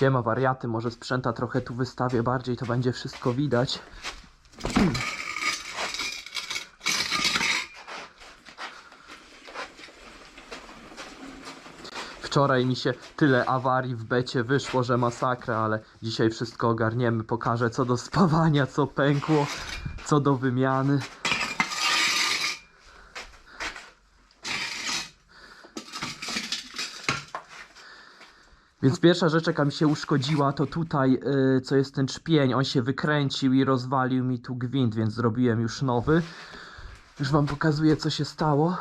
Siema wariaty, może sprzęta trochę tu wystawię bardziej, to będzie wszystko widać. Wczoraj mi się tyle awarii w becie wyszło, że masakra, ale dzisiaj wszystko ogarniemy. Pokażę co do spawania, co pękło, co do wymiany. Więc pierwsza rzecz, jaka mi się uszkodziła, to tutaj, y, co jest ten czpień, on się wykręcił i rozwalił mi tu gwint, więc zrobiłem już nowy. Już wam pokazuję, co się stało.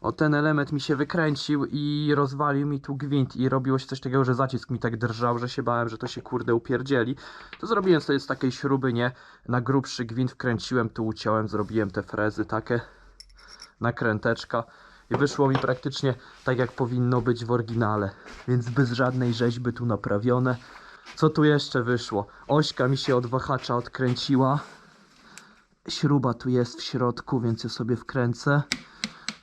O, ten element mi się wykręcił i rozwalił mi tu gwint i robiło się coś takiego, że zacisk mi tak drżał, że się bałem, że to się kurde upierdzieli. To zrobiłem sobie z takiej śruby, nie? Na grubszy gwint wkręciłem, tu uciąłem, zrobiłem te frezy takie nakręteczka i wyszło mi praktycznie tak jak powinno być w oryginale, więc bez żadnej rzeźby tu naprawione. Co tu jeszcze wyszło? Ośka mi się od wahacza odkręciła. Śruba tu jest w środku, więc ją sobie wkręcę.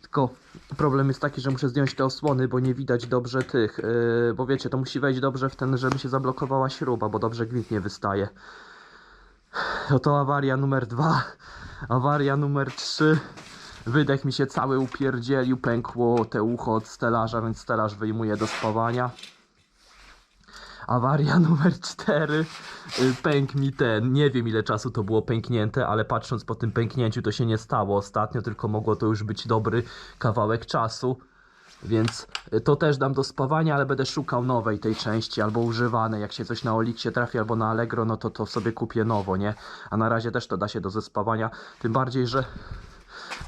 Tylko problem jest taki, że muszę zdjąć te osłony, bo nie widać dobrze tych. Yy, bo wiecie, to musi wejść dobrze w ten, żeby się zablokowała śruba, bo dobrze gwint nie wystaje. No to awaria numer dwa. Awaria numer trzy. Wydech mi się cały upierdzielił, pękło te ucho od stelaża, więc stelaż wyjmuje do spawania. Awaria numer 4. Pękł mi ten. Nie wiem ile czasu to było pęknięte, ale patrząc po tym pęknięciu to się nie stało ostatnio, tylko mogło to już być dobry kawałek czasu. Więc y, to też dam do spawania, ale będę szukał nowej tej części albo używanej. Jak się coś na Oliksie trafi albo na Allegro, no to to sobie kupię nowo, nie? A na razie też to da się do zespawania. Tym bardziej, że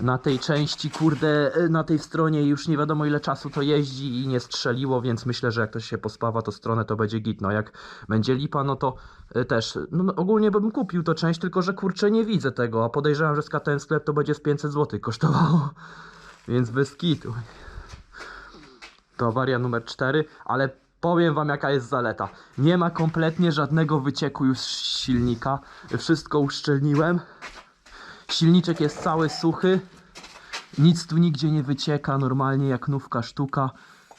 na tej części, kurde, y, na tej stronie już nie wiadomo ile czasu to jeździ i nie strzeliło, więc myślę, że jak to się pospawa, to stronę to będzie git. No jak będzie lipa, no to y, też, no no, ogólnie bym kupił to część, tylko że kurczę nie widzę tego, a podejrzewam, że z KTM sklep to będzie z 500 zł kosztowało, więc bez kitu. To awaria numer 4, ale powiem wam jaka jest zaleta. Nie ma kompletnie żadnego wycieku już z silnika, wszystko uszczelniłem. Silniczek jest cały suchy. Nic tu nigdzie nie wycieka, normalnie jak nówka sztuka.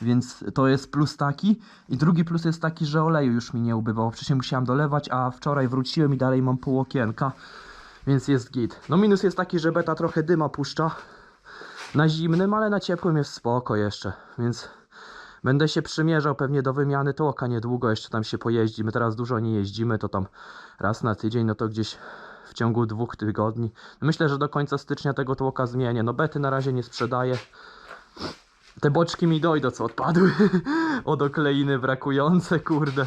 Więc to jest plus taki. I drugi plus jest taki, że oleju już mi nie ubywało. Wcześniej musiałem dolewać, a wczoraj wróciłem i dalej mam pół okienka. Więc jest git. No minus jest taki, że beta trochę dyma puszcza. Na zimnym, ale na ciepłym jest spoko jeszcze. Więc będę się przymierzał pewnie do wymiany tłoka niedługo. Jeszcze tam się pojeździ. My teraz dużo nie jeździmy, to tam raz na tydzień, no to gdzieś w ciągu dwóch tygodni. Myślę, że do końca stycznia tego tłoka zmienię. No bety na razie nie sprzedaję. Te boczki mi dojdą, co odpadły od okleiny brakujące, kurde.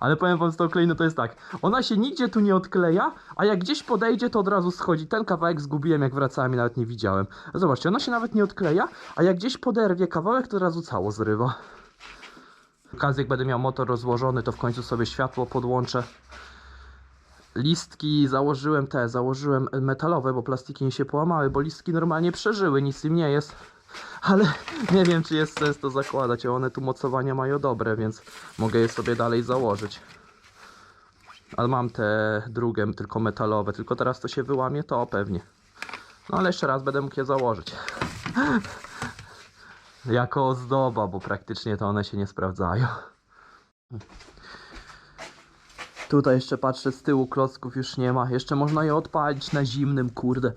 Ale powiem wam z tą okleiną to jest tak. Ona się nigdzie tu nie odkleja, a jak gdzieś podejdzie, to od razu schodzi. Ten kawałek zgubiłem, jak wracałem i nawet nie widziałem. Zobaczcie, ona się nawet nie odkleja, a jak gdzieś poderwie kawałek, to od razu cało zrywa. Okazji, jak będę miał motor rozłożony, to w końcu sobie światło podłączę listki założyłem te, założyłem metalowe, bo plastiki mi się połamały, bo listki normalnie przeżyły, nic im nie jest. Ale nie wiem, czy jest sens to zakładać, a one tu mocowania mają dobre, więc mogę je sobie dalej założyć. Ale mam te drugie, tylko metalowe, tylko teraz to się wyłamie, to pewnie. No ale jeszcze raz będę mógł je założyć. Jako ozdoba, bo praktycznie to one się nie sprawdzają. Tutaj jeszcze patrzę z tyłu klocków już nie ma. Jeszcze można je odpalić na zimnym, kurde.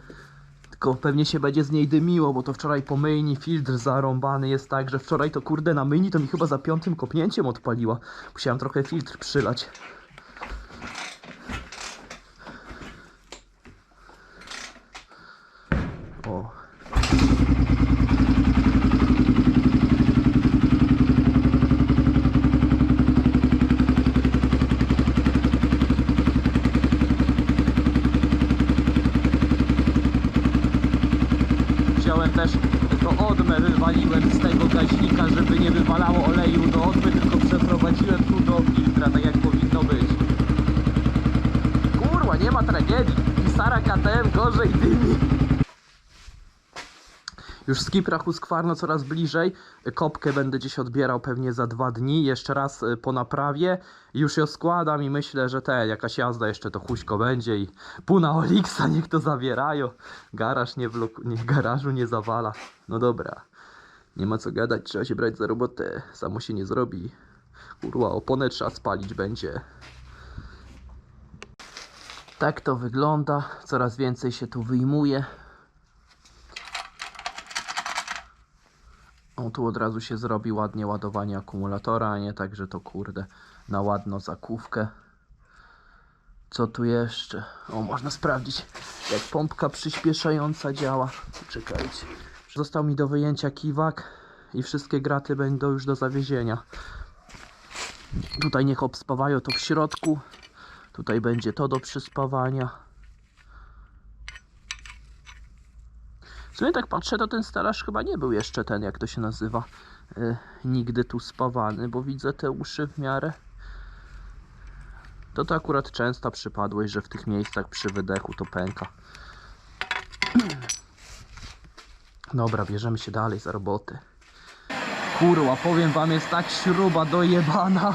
Tylko pewnie się będzie z niej dymiło, bo to wczoraj po myjni filtr zarąbany jest tak, że wczoraj to kurde na myjni to mi chyba za piątym kopnięciem odpaliła. Musiałem trochę filtr przylać. O. Wziąłem też to odmę, wywaliłem z gaźnika, żeby nie wywalało oleju do odmy, tylko przeprowadziłem tu do filtra, tak jak powinno być. Kurwa, nie ma tragedii. Pisara KTM gorzej dymi. Już skip Huskwarno coraz bliżej. Kopkę będę gdzieś odbierał pewnie za dwa dni. Jeszcze raz y, po naprawie. Już ją składam i myślę, że te jakaś jazda jeszcze to chuśko będzie i pół na Olixa niech to zawierają. Garaż nie, blok- nie garażu nie zawala. No dobra. Nie ma co gadać, trzeba się brać za robotę. Samo się nie zrobi. Kurwa, oponę trzeba spalić będzie. Tak to wygląda. Coraz więcej się tu wyjmuje. O, tu od razu się zrobi ładnie ładowanie akumulatora, a nie tak, że to kurde na ładno zakówkę. Co tu jeszcze? O, można sprawdzić, jak pompka przyspieszająca działa. Czekajcie. Został mi do wyjęcia kiwak i wszystkie graty będą już do zawiezienia. Tutaj niech obspawają to w środku. Tutaj będzie to do przyspawania. W sumie tak patrzę, to ten stelaż chyba nie był jeszcze ten, jak to się nazywa, y, nigdy tu spawany, bo widzę te uszy w miarę. To to akurat częsta przypadłość, że w tych miejscach przy wydechu to pęka. Dobra, bierzemy się dalej za roboty. Kurwa, powiem wam, jest tak śruba dojebana,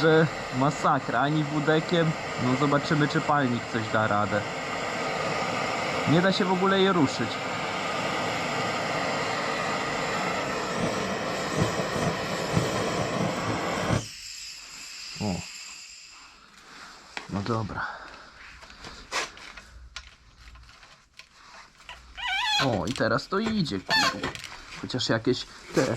że masakra. Ani wudekiem, no zobaczymy czy palnik coś da radę. Nie da się w ogóle je ruszyć. O. No dobra. O, i teraz to idzie, kurwa. Chociaż jakieś te...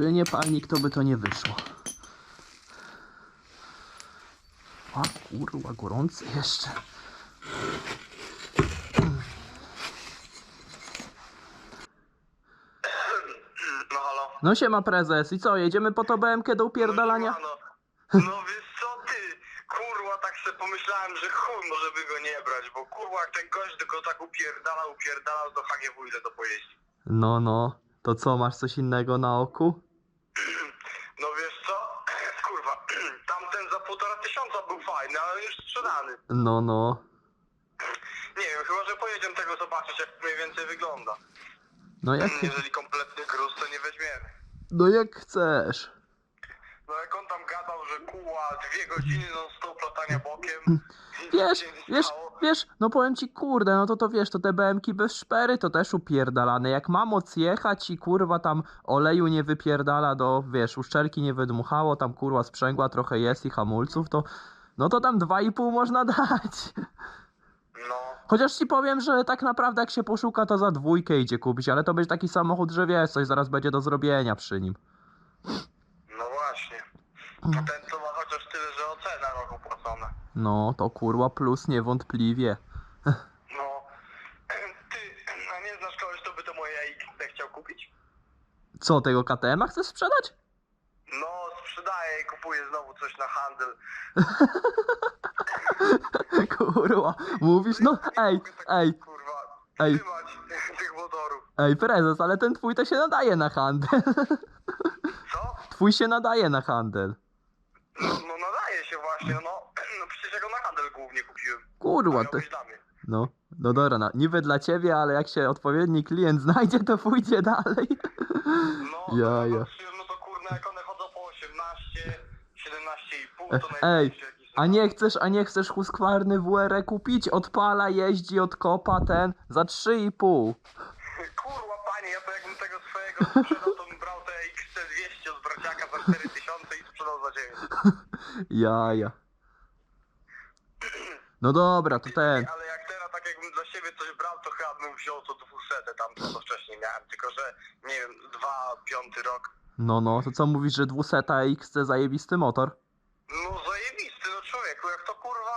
Jeżeli nie palnik, to by to nie wyszło. A kurwa, gorący jeszcze. No halo. No siema prezes, i co, jedziemy po to BMK do upierdalania? No, no wiesz co ty, kurwa tak sobie pomyślałem, że chuj może by go nie brać, bo kurwa jak ten gość go tak upierdala, upierdalał do HGW ile to pojeździ. No, no. To co, masz coś innego na oku? No wiesz co, kurwa, tamten za półtora tysiąca był fajny, ale już sprzedany. No, no. Nie wiem, chyba że pojedziemy tego zobaczyć jak mniej więcej wygląda. No jak, Jeżeli kompletny gruz to nie weźmiemy. no jak chcesz. No jak on tam gadał, że kuła dwie godziny non stop latania bokiem. Wiesz, wiesz, wiesz, no powiem ci, kurde, no to to wiesz, to te BMki bez szpery to też upierdalane. Jak ma moc jechać i kurwa tam oleju nie wypierdala do, wiesz, uszczelki nie wydmuchało, tam kurwa sprzęgła trochę jest i hamulców, to no to tam 2,5 można dać. No. Chociaż ci powiem, że tak naprawdę jak się poszuka, to za dwójkę idzie kupić, ale to będzie taki samochód, że wiesz, coś zaraz będzie do zrobienia przy nim. Co ma chociaż tyle, że ocena rok opłacone. No, to kurwa plus niewątpliwie. No. Ty, a nie znasz kogoś, kto by to moje XT chciał kupić? Co, tego KTM-a chcesz sprzedać? No, sprzedaję i kupuję znowu coś na handel. Kurwa, mówisz, no Nie ej, mogę tak, ej, Kurwa, ej. trzymać tych motorów. ej prezes, ale ten twój to się nadaje na handel. Co? Twój się nadaje na handel. No, no nadaje się właśnie, no. No przecież ja go na handel głównie kupiłem. Kurwa, to, no, no dobra, no, niby dla ciebie, ale jak się odpowiedni klient znajdzie, to pójdzie dalej. No, Ja, no, ja. patrzyłem, no to kurna, jak one chodzą po 18, 17,5, to Ej, A nie chcesz, a nie chcesz huskwarny WR kupić? Odpala, jeździ, odkopa ten za 3,5. Kurwa panie, ja to jakbym tego swojego sprzedał, to bym brał te XC200 od braciaka za 4000 i sprzedał za 9. Jaja. No dobra, to ten. Ale jak teraz, tak jakbym dla siebie coś brał, to chyba bym wziął to 200 tam, co wcześniej miałem. Tylko, że nie wiem, 2, 5 rok. No, no, to co mówisz, że 200 XC zajebisty motor? No zajebisty, no człowieku, jak to kurwa...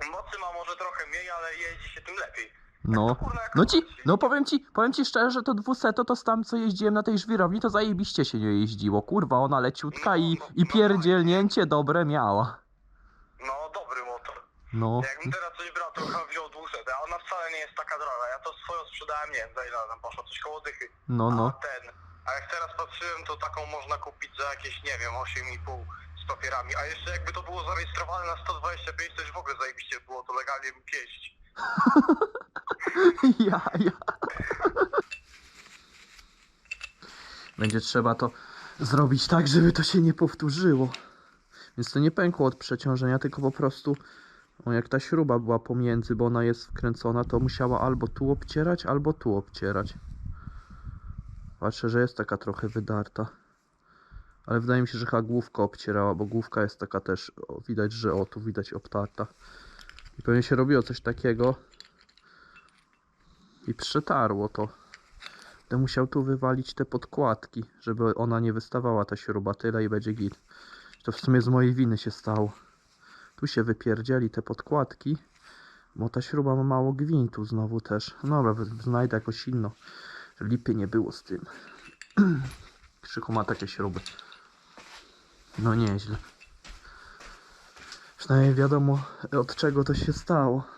Mocy ma może trochę mniej, ale jeździ się tym lepiej. No. No ci, no powiem ci, powiem ci szczerze, że to 200 to, z tam co jeździłem na tej żwirowni, to zajebiście się nie jeździło. Kurwa, ona leciutka i, i pierdzielnięcie dobre miała. No, dobry. No, Jakbym teraz coś brał, to chyba wziął 200, a ona wcale nie jest taka droga. Ja to swoją sprzedałem, nie wiem, za ile tam poszło, coś koło dychy. no, A no. ten, a jak teraz patrzyłem, to taką można kupić za jakieś, nie wiem, 8,5 z papierami. A jeszcze jakby to było zarejestrowane na 125, to już w ogóle zajebiście było, to legalnie mógł jeździć. Ja, ja. Będzie trzeba to zrobić tak, żeby to się nie powtórzyło. Więc to nie pękło od przeciążenia, tylko po prostu o, jak ta śruba była pomiędzy, bo ona jest wkręcona, to musiała albo tu obcierać, albo tu obcierać. Patrzę, że jest taka trochę wydarta. Ale wydaje mi się, że chyba główka obcierała, bo główka jest taka też, o, widać, że o, tu widać obtarta. I pewnie się robiło coś takiego, i przetarło to. Będę musiał tu wywalić te podkładki, żeby ona nie wystawała ta śruba tyle i będzie git. To w sumie z mojej winy się stało. Tu się wypierdzieli te podkładki, bo ta śruba ma mało gwintu znowu też. No znajdę jakoś inną. Lipy nie było z tym. Krzyku ma takie śruby. No nieźle. Przynajmniej wiadomo od czego to się stało.